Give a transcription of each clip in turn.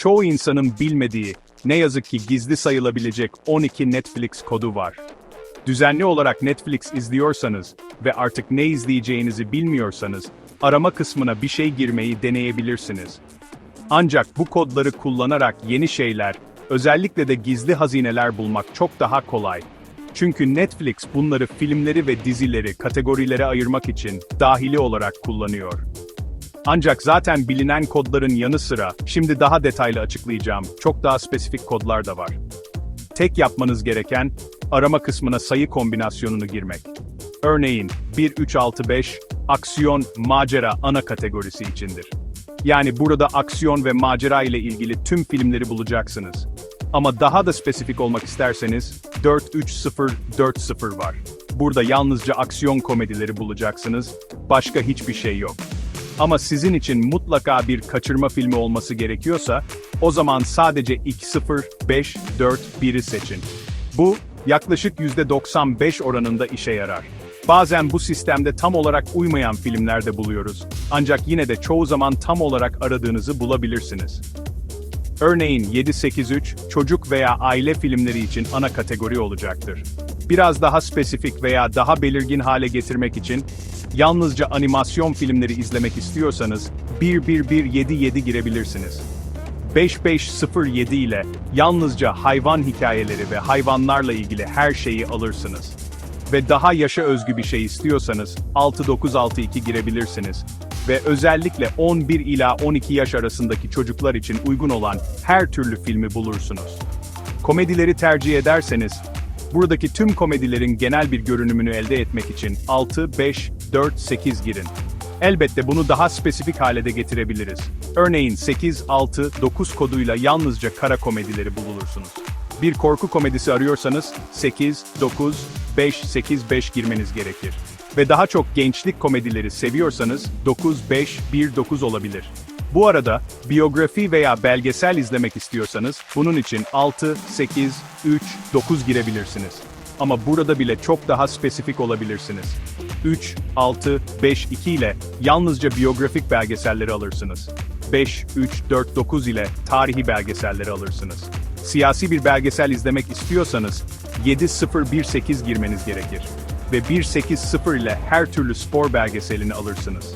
çoğu insanın bilmediği, ne yazık ki gizli sayılabilecek 12 Netflix kodu var. Düzenli olarak Netflix izliyorsanız ve artık ne izleyeceğinizi bilmiyorsanız, arama kısmına bir şey girmeyi deneyebilirsiniz. Ancak bu kodları kullanarak yeni şeyler, özellikle de gizli hazineler bulmak çok daha kolay. Çünkü Netflix bunları filmleri ve dizileri kategorilere ayırmak için dahili olarak kullanıyor. Ancak zaten bilinen kodların yanı sıra, şimdi daha detaylı açıklayacağım, çok daha spesifik kodlar da var. Tek yapmanız gereken, arama kısmına sayı kombinasyonunu girmek. Örneğin, 1365, aksiyon, macera ana kategorisi içindir. Yani burada aksiyon ve macera ile ilgili tüm filmleri bulacaksınız. Ama daha da spesifik olmak isterseniz, 43040 var. Burada yalnızca aksiyon komedileri bulacaksınız, başka hiçbir şey yok. Ama sizin için mutlaka bir kaçırma filmi olması gerekiyorsa, o zaman sadece 20541'i seçin. Bu, yaklaşık %95 oranında işe yarar. Bazen bu sistemde tam olarak uymayan filmlerde buluyoruz. Ancak yine de çoğu zaman tam olarak aradığınızı bulabilirsiniz. Örneğin 783, çocuk veya aile filmleri için ana kategori olacaktır. Biraz daha spesifik veya daha belirgin hale getirmek için, yalnızca animasyon filmleri izlemek istiyorsanız, 11177 girebilirsiniz. 5507 ile yalnızca hayvan hikayeleri ve hayvanlarla ilgili her şeyi alırsınız. Ve daha yaşa özgü bir şey istiyorsanız 6962 girebilirsiniz. Ve özellikle 11 ila 12 yaş arasındaki çocuklar için uygun olan her türlü filmi bulursunuz. Komedileri tercih ederseniz, buradaki tüm komedilerin genel bir görünümünü elde etmek için 6, 5, 4, 8 girin. Elbette bunu daha spesifik hale de getirebiliriz. Örneğin 8, 6, 9 koduyla yalnızca kara komedileri bulursunuz. Bir korku komedisi arıyorsanız 8, 9, 5, 8, 5 girmeniz gerekir. Ve daha çok gençlik komedileri seviyorsanız 9, 5, 1, 9 olabilir. Bu arada, biyografi veya belgesel izlemek istiyorsanız, bunun için 6, 8, 3, 9 girebilirsiniz. Ama burada bile çok daha spesifik olabilirsiniz. 3, 6, 5, 2 ile yalnızca biyografik belgeselleri alırsınız. 5, 3, 4, 9 ile tarihi belgeselleri alırsınız. Siyasi bir belgesel izlemek istiyorsanız 7018 girmeniz gerekir ve 180 ile her türlü spor belgeselini alırsınız.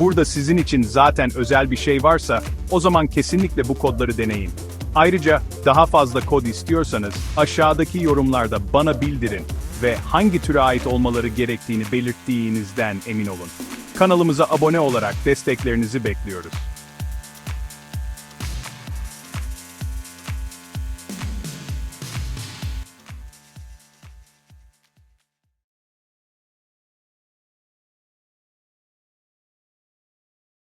Burada sizin için zaten özel bir şey varsa, o zaman kesinlikle bu kodları deneyin. Ayrıca daha fazla kod istiyorsanız aşağıdaki yorumlarda bana bildirin ve hangi türe ait olmaları gerektiğini belirttiğinizden emin olun. Kanalımıza abone olarak desteklerinizi bekliyoruz.